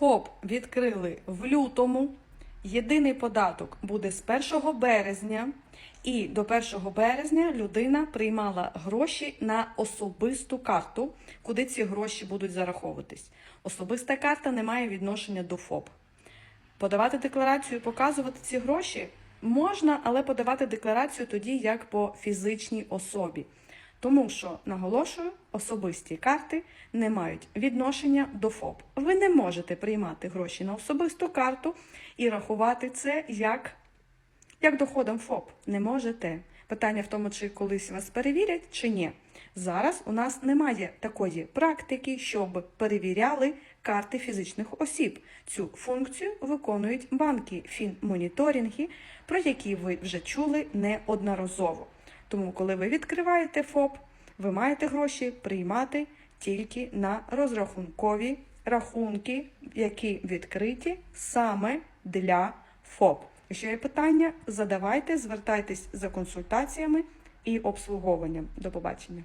ФОП відкрили в лютому. Єдиний податок буде з 1 березня, і до 1 березня людина приймала гроші на особисту карту, куди ці гроші будуть зараховуватись. Особиста карта не має відношення до ФОП. Подавати декларацію, показувати ці гроші можна, але подавати декларацію тоді як по фізичній особі. Тому що, наголошую, особисті карти не мають відношення до ФОП. Ви не можете приймати гроші на особисту карту і рахувати це як, як доходом ФОП. Не можете. Питання в тому, чи колись вас перевірять, чи ні. Зараз у нас немає такої практики, щоб перевіряли карти фізичних осіб. Цю функцію виконують банки фінмоніторинги, про які ви вже чули неодноразово. Тому, коли ви відкриваєте ФОП, ви маєте гроші приймати тільки на розрахункові рахунки, які відкриті саме для ФОП. Якщо є питання, задавайте, звертайтесь за консультаціями і обслуговуванням. До побачення.